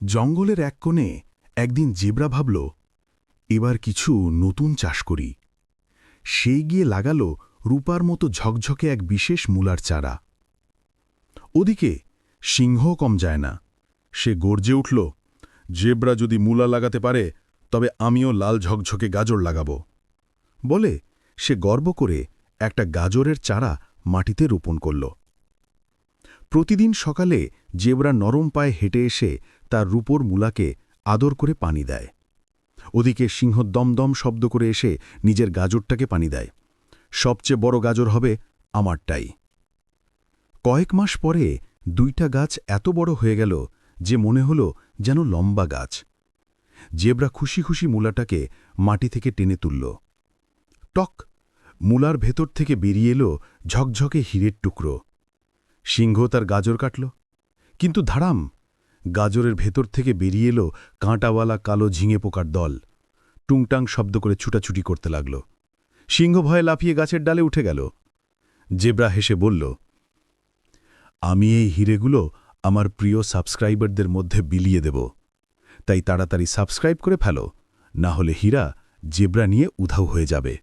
জঙ্গলের এক কোণে একদিন জেব্রা ভাবল, এবার কিছু নতুন চাষ করি। সেই গিয়ে লাগাল রূপার মতো ঝকঝকে এক বিশেষ মূলার চারা। ওদিকে সিংহ কম যায় না। সে গর্জে উঠল, জেব্রা যদি মূলা লাগাতে পারে, তবে আমিও লাল ঝকঝকে গাজর লাগাব। বলে সে গর্ব করে একটা গাজরের চারা মাটিতে রোপণ করল। প্রতিদিন সকালে জেব্রা নরম পায়ে হেঁটে এসে তার রূপোর মূলাকে আদর করে পানি দেয়। ওদিকে সিংহ দমদম শব্দ করে এসে নিজের গাজরটাকে পানি দেয়। সবচেয়ে বড় গাজর হবে আমারটাই। কয়েক মাস পরে দুইটা গাছ এত বড় হয়ে গেল যে মনে হল যেন লম্বা গাছ। জেব্রা খুশি খুশি মূলাটাকে মাটি থেকে টেনে তুলল। টক! মূলার ভেতর থেকে বেরিয়ে এলো ঝকঝকে হীরের টুকরো। সিংহ তার গাজর কাটল। কিন্তু ধারাম, গাজরের ভেতর থেকে বেরিয়ে এলো কাঁটাওয়ালা কালো ঝিঙে পোকার দল। টুংটাং শব্দ করে ছুটাছুটি করতে লাগল। সিংহ ভয়ে লাফিয়ে গাছের ডালে উঠে গেল। জেব্রা হেসে বলল, আমি এই হিরেগুলো আমার প্রিয় সাবস্ক্রাইবারদের মধ্যে বিলিয়ে দেব। তাই তাড়াতাড়ি সাবস্ক্রাইব করে ফেলো, না হলে হীরা জেব্রা নিয়ে উধাও হয়ে যাবে।